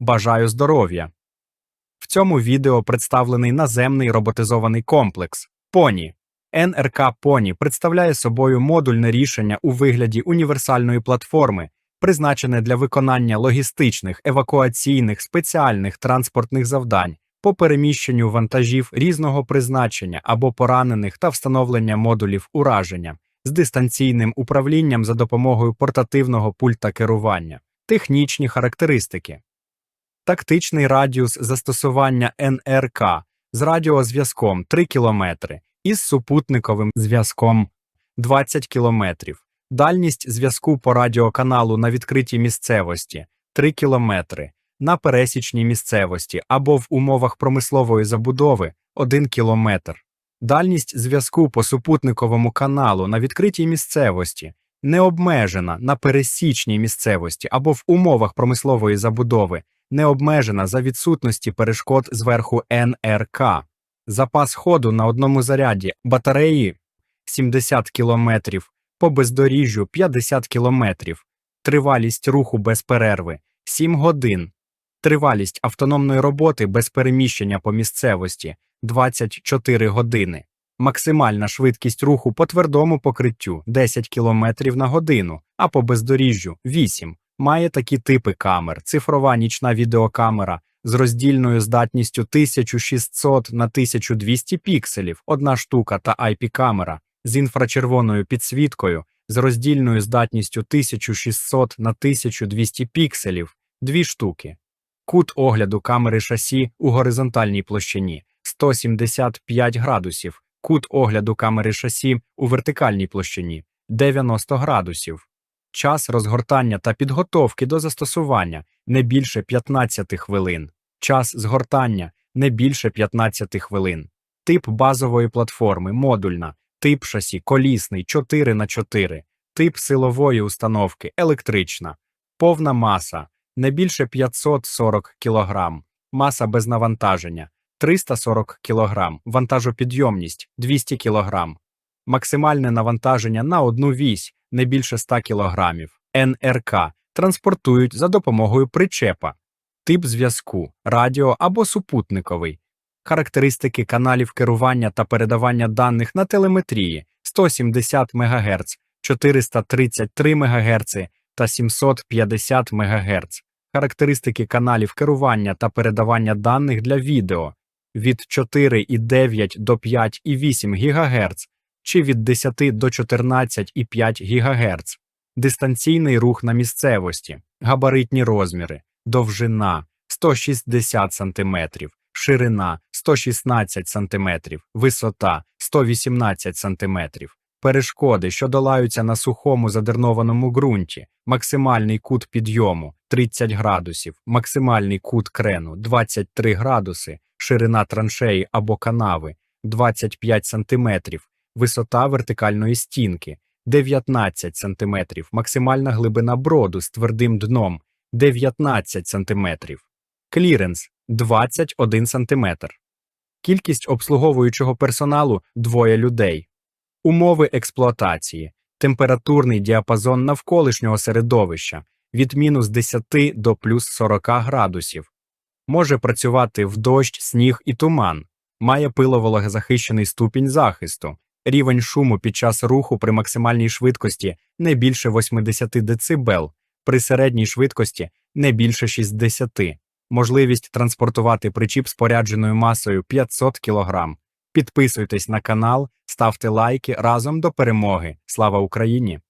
Бажаю здоров'я! В цьому відео представлений наземний роботизований комплекс Поні. НРК Поні представляє собою модульне рішення у вигляді універсальної платформи, призначене для виконання логістичних, евакуаційних, спеціальних транспортних завдань по переміщенню вантажів різного призначення або поранених та встановлення модулів ураження з дистанційним управлінням за допомогою портативного пульта керування. Технічні характеристики. Тактичний радіус застосування НРК з радіозв'язком 3 км із супутниковим зв'язком 20 км. Дальність зв'язку по радіоканалу на відкритій місцевості 3 км, на пересічній місцевості або в умовах промислової забудови 1 км. Дальність зв'язку по супутниковому каналу на відкритій місцевості не обмежена на пересічній місцевості або в умовах промислової забудови, не обмежена за відсутності перешкод зверху НРК. Запас ходу на одному заряді батареї 70 км, по бездоріжжю 50 км, тривалість руху без перерви 7 годин, тривалість автономної роботи без переміщення по місцевості 24 години. Максимальна швидкість руху по твердому покриттю 10 км на годину, а по бездоріжжю 8. Має такі типи камер: цифрова нічна відеокамера з роздільною здатністю 1600 на 1200 пікселів, одна штука та IP-камера з інфрачервоною підсвіткою з роздільною здатністю 1600 на 1200 пікселів, дві штуки. Кут огляду камери шасі у горизонтальній площині 175 градусів, кут огляду камери шасі у вертикальній площині 90 градусів. Час розгортання та підготовки до застосування не більше 15 хвилин. Час згортання не більше 15 хвилин. Тип базової платформи модульна, тип шасі колісний 4 на 4 тип силової установки електрична, повна маса не більше 540 кг, маса без навантаження 340 кг, вантажопідйомність 200 кг, максимальне навантаження на одну вісь не більше 100 кг, НРК транспортують за допомогою причепа, тип зв'язку, радіо або супутниковий, характеристики каналів керування та передавання даних на телеметрії 170 МГц, 433 МГц та 750 МГц, характеристики каналів керування та передавання даних для відео від 4,9 до 5,8 ГГц чи від 10 до 14,5 ГГц, дистанційний рух на місцевості, габаритні розміри, довжина 160 см, ширина 116 см, висота 118 см, перешкоди, що долаються на сухому задернованому ґрунті, максимальний кут підйому 30 градусів, максимальний кут крену 23 градуси, ширина траншеї або канави 25 см, висота вертикальної стінки 19 см, максимальна глибина броду з твердим дном 19 см, кліренс 21 см, кількість обслуговуючого персоналу двоє людей, умови експлуатації, температурний діапазон навколишнього середовища від мінус 10 до плюс 40 градусів, може працювати в дощ, сніг і туман, має пиловологозахищений ступінь захисту, рівень шуму під час руху при максимальній швидкості не більше 80 дБ, при середній швидкості не більше 60 можливість транспортувати причіп спорядженою масою 500 кг. Підписуйтесь на канал, ставте лайки разом до перемоги. Слава Україні!